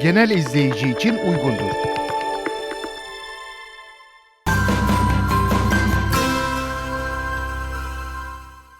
genel izleyici için uygundur.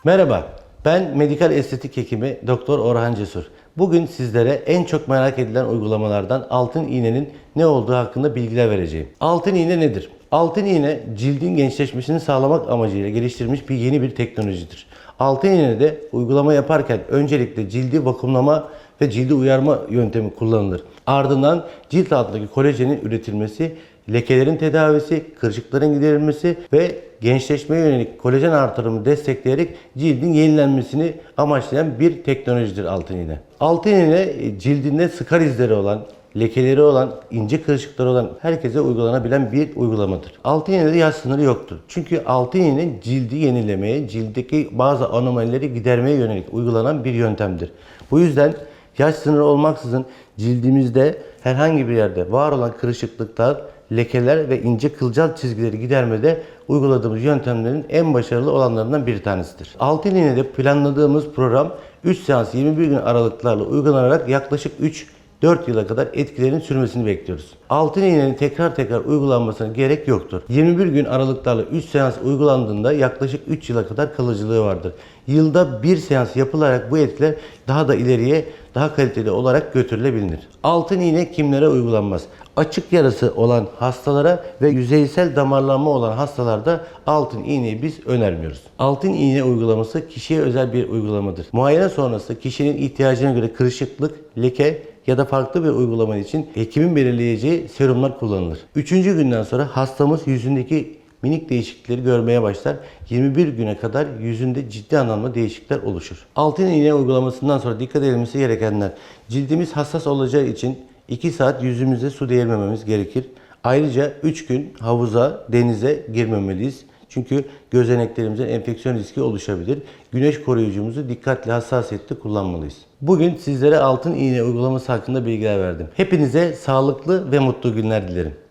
Merhaba, ben medikal estetik hekimi Doktor Orhan Cesur. Bugün sizlere en çok merak edilen uygulamalardan altın iğnenin ne olduğu hakkında bilgiler vereceğim. Altın iğne nedir? Altın iğne cildin gençleşmesini sağlamak amacıyla geliştirilmiş bir yeni bir teknolojidir. Altın iğnede uygulama yaparken öncelikle cildi vakumlama ve cildi uyarma yöntemi kullanılır. Ardından cilt altındaki kolajenin üretilmesi, lekelerin tedavisi, kırışıkların giderilmesi ve gençleşmeye yönelik kolajen artırımı destekleyerek cildin yenilenmesini amaçlayan bir teknolojidir altın iğne. Altın iğne e, cildinde sıkar izleri olan, lekeleri olan, ince kırışıkları olan herkese uygulanabilen bir uygulamadır. Altın iğnede yaş sınırı yoktur. Çünkü altın iğne cildi yenilemeye, cilddeki bazı anomalileri gidermeye yönelik uygulanan bir yöntemdir. Bu yüzden yaş sınırı olmaksızın cildimizde herhangi bir yerde var olan kırışıklıklar, lekeler ve ince kılcal çizgileri gidermede uyguladığımız yöntemlerin en başarılı olanlarından bir tanesidir. Altın iğnede planladığımız program 3 seans 21 gün aralıklarla uygulanarak yaklaşık 3 4 yıla kadar etkilerin sürmesini bekliyoruz. Altın iğnenin tekrar tekrar uygulanmasına gerek yoktur. 21 gün aralıklarla 3 seans uygulandığında yaklaşık 3 yıla kadar kalıcılığı vardır. Yılda bir seans yapılarak bu etkiler daha da ileriye daha kaliteli olarak götürülebilir. Altın iğne kimlere uygulanmaz? Açık yarası olan hastalara ve yüzeysel damarlanma olan hastalarda altın iğneyi biz önermiyoruz. Altın iğne uygulaması kişiye özel bir uygulamadır. Muayene sonrası kişinin ihtiyacına göre kırışıklık, leke ya da farklı bir uygulama için hekimin belirleyeceği serumlar kullanılır. Üçüncü günden sonra hastamız yüzündeki minik değişiklikleri görmeye başlar. 21 güne kadar yüzünde ciddi anlamda değişiklikler oluşur. Altın iğne uygulamasından sonra dikkat edilmesi gerekenler. Cildimiz hassas olacağı için 2 saat yüzümüze su değirmememiz gerekir. Ayrıca 3 gün havuza, denize girmemeliyiz. Çünkü gözeneklerimizde enfeksiyon riski oluşabilir. Güneş koruyucumuzu dikkatli hassasiyetle kullanmalıyız. Bugün sizlere altın iğne uygulaması hakkında bilgiler verdim. Hepinize sağlıklı ve mutlu günler dilerim.